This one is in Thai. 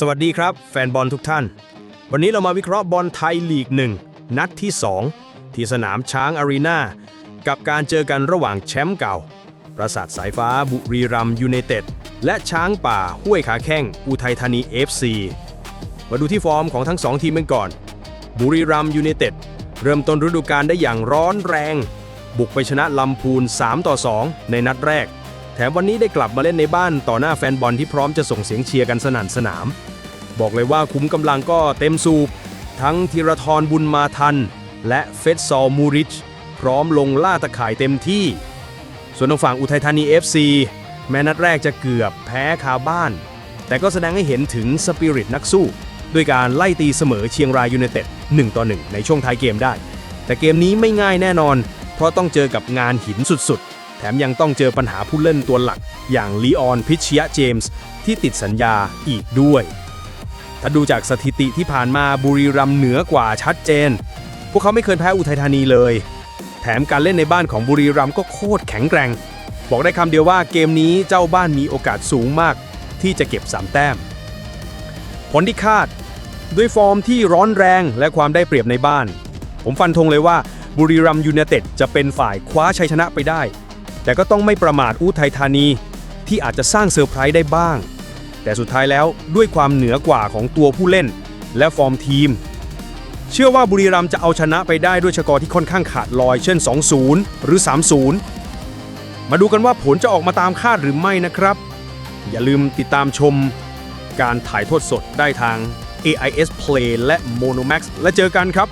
สวัสดีครับ แฟนบอลทุกท่าน วันนี้เรามาวิเคราะห์บอลไทยลีกหนึ่งนัดที่ 2 ที่สนามช้างอารีนากับการเจอกันระหว่างแชมป์เก่า ประสาทสายฟ้าบุรีรัมย์ยูไนเต็ด และช้างป่าห้วยขาแข้งอุทัยธานี FC มาดูที่ฟอร์มของทั้งสองทีมกันก่อน บุรีรัมย์ยูไนเต็ด เริ่มต้นฤดูกาลได้อย่างร้อนแรง บุกไปชนะลำพูน 3 ต่อ 2 ในนัดแรก แถมวันนี้ได้กลับมาเล่นในบ้านต่อหน้าแฟนบอลที่พร้อมจะส่งเสียงเชียร์กันสนั่นสนาม บอกเลยว่าคุ้มกำลังก็เต็มสูบ ทั้งธีรทรบุญมาทัน และเฟสซอลมูริช พร้อมลงล่าตะข่ายเต็มที่ ส่วนทางฝั่งอุทัยธานี FC แม้นัดแรกจะเกือบแพ้คาบ้าน แต่ก็แสดงให้เห็นถึงสปิริตนักสู้ ด้วยการไล่ตีเสมอเชียงรายยูไนเต็ด1ต่อ1ในช่วงท้ายเกมได้ แต่เกมนี้ไม่ง่ายแน่นอน เพราะต้องเจอกับงานหินสุดๆ แถมยังต้องเจอปัญหาผู้เล่นตัวหลัก อย่างลีออนพิชยะเจมส์ที่ติดสัญญาอีกด้วย ถ้าดูจากสถิติที่ผ่านมาบุรีรัมเหนือกว่าชัดเจน พวกเขาไม่เคยแพ้อุทัยธานีเลย แถมการเล่นในบ้านของบุรีรัมก็โคตรแข็งแกร่ง บอกได้คำเดียวว่าเกมนี้เจ้าบ้านมีโอกาสสูงมาก ที่จะเก็บ3แต้ม ผลที่คาด ด้วยฟอร์มที่ร้อนแรงและความได้เปรียบในบ้าน ผมฟันธงเลยว่าบุรีรัมย์ยูไนเต็ดจะเป็นฝ่ายคว้าชัยชนะไปได้ แต่ก็ต้องไม่ประมาทอุทัยธานี ที่อาจจะสร้างเซอร์ไพรส์ได้บ้าง แต่สุดท้ายแล้วด้วยความเหนือกว่าของตัวผู้เล่น และฟอร์มทีม เชื่อว่าบุรีรัมย์จะเอาชนะไปได้ด้วยสกอร์ที่ค่อนข้างขาดลอย เช่น 2-0 หรือ 3-0 มาดูกันว่าผลจะออกมาตามคาดหรือไม่นะครับ อย่าลืมติดตามชม การถ่ายทอดสดได้ทาง AIS Play และ Monomax และเจอกันครับ